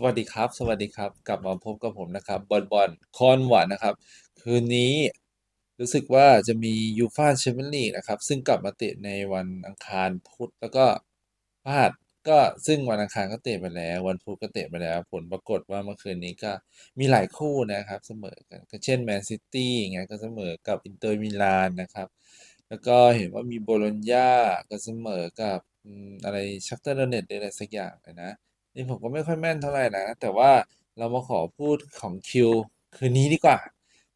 สวัสดีครับ สวัสดีครับ กลับมาพบกับผมนะครับบอลบอลคอนหวานนะครับ คืนนี้รู้สึกว่าจะมียูฟ่าแชมเปี้ยนลีกนะครับ ซึ่งกลับมาเตะในวันอังคารพุธแล้วก็พฤหัสก็ซึ่งวันอังคารก็เตะไปแล้ว วันพุธก็เตะไปแล้ว ผลปรากฏว่าเมื่อคืนนี้ก็มีหลายคู่นะครับเสมอกันก็เช่นแมนซิตี้อย่างเงี้ยก็เสมอกับอินเตอร์มิลานนะครับ แล้วก็เห็นว่ามีโบโลญญาก็เสมอกับอะไรชักเตอร์เนตอะไรสักอย่างนะ นี่ผมก็ไม่ค่อยแม่นเท่าไหร่นะ แต่ว่าเรามาขอพูดของคิวคืนนี้ดีกว่า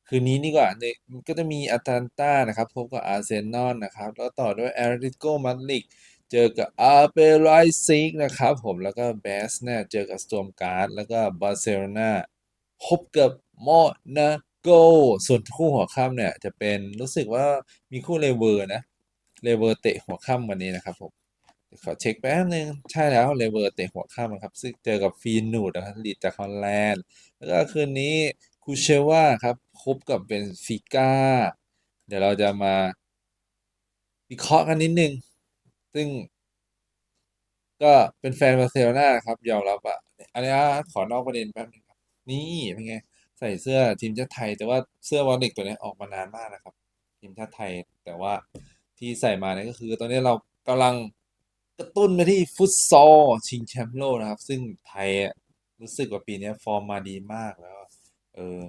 คืนนี้ดีกว่าในมันก็จะมีอาตแลนตานะครับ พบกับอาร์เซนอลนะครับ แล้วต่อด้วยแอตเลติโกมาดริดเจอกับอาร์เบไลซิกนะครับผมแล้วก็เบสเนี่ยเจอกับสตอร์มการ์ดแล้วก็บาร์เซโลนาพบกับโมนาโกส่วนคู่หัวค่ำเนี่ยจะเป็นรู้สึกว่ามีคู่เลเวอร์นะเลเวอร์เตะหัวค่ำวันนี้นะครับผม ขอเช็คแป๊บนึง ใช่แล้วเลเวอร์เตะหัวค่ำนะครับ ซึ่งเจอกับฟีนูดนะครับลีดจากฮอลแลนด์ แล้วก็คืนนี้คูเชว่าครับ พบกับเบนฟิก้า เดี๋ยวเราจะมาวิเคราะห์กันนิดนึง ซึ่ง ก็เป็นแฟนบาร์เซโลนาครับ ยอมรับอะอันนี้ขอนอกประเด็นแป๊บนึงครับ นี่เป็นไง ใส่เสื้อทีมชาติไทย แต่ว่าเสื้อบอลเด็กตัวนี้ออกมานานมากนะครับ ทีมชาติไทย แต่ว่าที่ใส่มาเนี่ยก็คือตอนนี้เรากำลัง กระตุ้นไปที่ฟุตซอลชิงแชมป์โลกนะครับ ซึ่งไทยรู้สึกว่าปีนี้ฟอร์มมาดีมากแล้ว เออ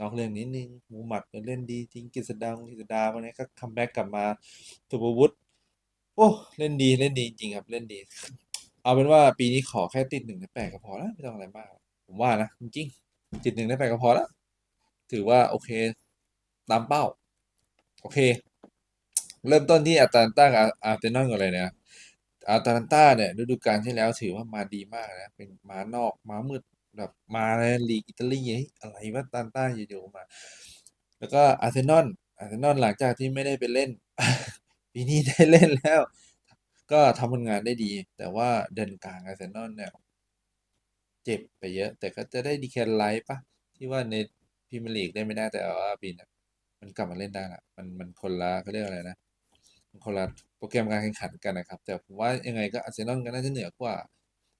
นอกเรื่องนิดนึงมูมหมัดเล่นดีจริงกฤษดางกฤษดาวันนี้ก็คัมแบ็กกลับมาสุภวุฒิโอ้เล่นดีเล่นดีจริงครับเล่นดี เอาเป็นว่าปีนี้ขอแค่ติดหนึ่งในแปดก็พอแล้วไม่ต้องอะไรมาก ผมว่านะจริงติดหนึ่งในแปดก็พอแล้วถือว่าโอเคตามเป้า โอเค เริ่มต้นที่อาตาลันตากับอาร์เซนอลกันเลยนะ อาตาลันตาเนี่ยฤดูกาลที่แล้วถือว่ามาดีมากนะ เป็นมานอกมามืดแบบมาในลีกอิตาลียอะไรวะอาตาลันตาอยู่ๆมา แล้วก็อาร์เซนอลอาร์เซนอลหลังจากที่ไม่ได้ไปเล่น ปีนี้ได้เล่นแล้ว ก็ทำผลงานได้ดี แต่ว่าเดินกลางอาร์เซนอลเนี่ยเจ็บไปเยอะ แต่ก็จะได้ดีแคนไลท์ปะที่ว่าในพรีเมลีกได้ไม่ได้แต่ว่าปีนี้มันกลับมาเล่นได้ละมันมันคนละเขาเรียกอะไรนะ คนละโปรแกรมการแข่งขันกันนะครับ แต่ผมว่ายังไงก็อาร์เซนอลก็น่าจะเหนือกว่า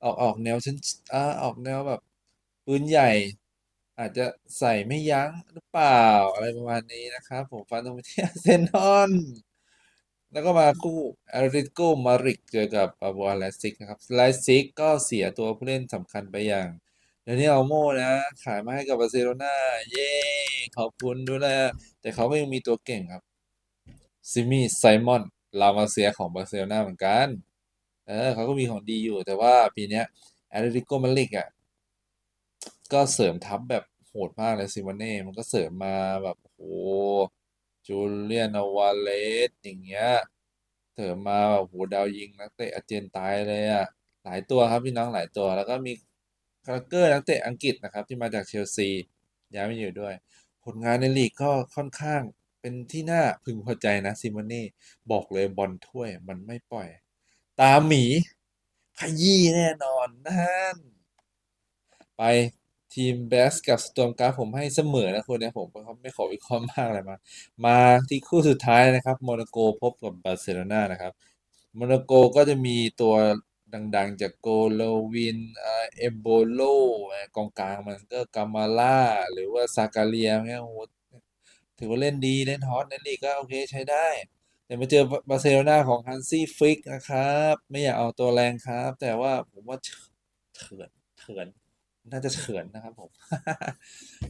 ออกออกแนวชั้นอ่าออกแนวแบบปืนใหญ่ อาจจะใส่ไม่ยั้งหรือเปล่า อะไรประมาณนี้นะครับ ผมฟันตรงไปที่อาร์เซนอลแล้วก็มาคู่อตเลติโกมาริดเจอกับอาบัวไลซิกนะครับไลซิกก็เสียตัวผู้เล่นสำคัญไปอย่างเดนิเอลโมนะ ขายมาให้กับบาร์เซโลนาเย้ขอบคุณด้วยแหละแต่เขาก็ยังมีตัวเก่งครับ ซิมิไซมอนลามาเซียของบาร์เซโลนาเหมือนกัน เออเขาก็มีของดีอยู่แต่ว่าปีเนี้ยแอตเลติโกมาดริดอะ ก็เสริมทัพแบบโหดมากเลยซิมานเน่ มันก็เสริมมาแบบโอ้จูเลียนอวาเลสอย่างเงี้ยเสริมมาแบบโหดาวยิงนักเตะอารเจนตายเลยอะ หลายตัวครับพี่น้องหลายตัว แล้วก็มีคาราเกอร์นักเตะอังกฤษนะครับ ที่มาจากเชลซีย้ายมาอยู่ด้วย ผลงานในลีกก็ค่อนข้าง เป็นที่น่าพึงพอใจนะซิมานเน่บอกเลยบอลถ้วยมันไม่ปล่อย ตามหมี ขยี้แน่นอนนั่นไปทีมเบสกับสตอมการ์ผมให้เสมอนะคนเนี้ยผมเขาไม่ขอวิเคราะห์มากอะไรมา มาที่คู่สุดท้ายนะครับโมนาโกพบกับบาร์เซโลนานะครับโมนาโกก็จะมีตัวดังๆ จากโกโลวินเอมโบโลกองกลางมันก็กามาล่า หรือว่าซากาเลียเนี่ยโอ้โห ถือว่าเล่นดีเล่นฮอตในลีกก็โอเคใช้ได้ แต่มาเจอบาร์เซโลนาของฮันซี่ฟิกนะครับ ไม่อยากเอาตัวแรงครับ แต่ว่าผมว่าเถื่อนเถื่อนน่าจะเฉือนนะครับผม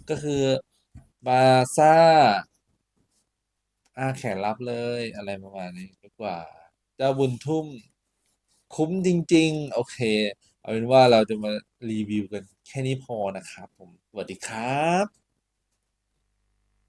ก็คือบาซ่าอาแขนรับเลยอะไรประมาณนี้ดีกว่าเจ้าบุญทุ่มคุ้มจริง ๆ โอเค เอาเป็นว่าเราจะมารีวิวกันแค่นี้พอนะครับผม สวัสดีครับ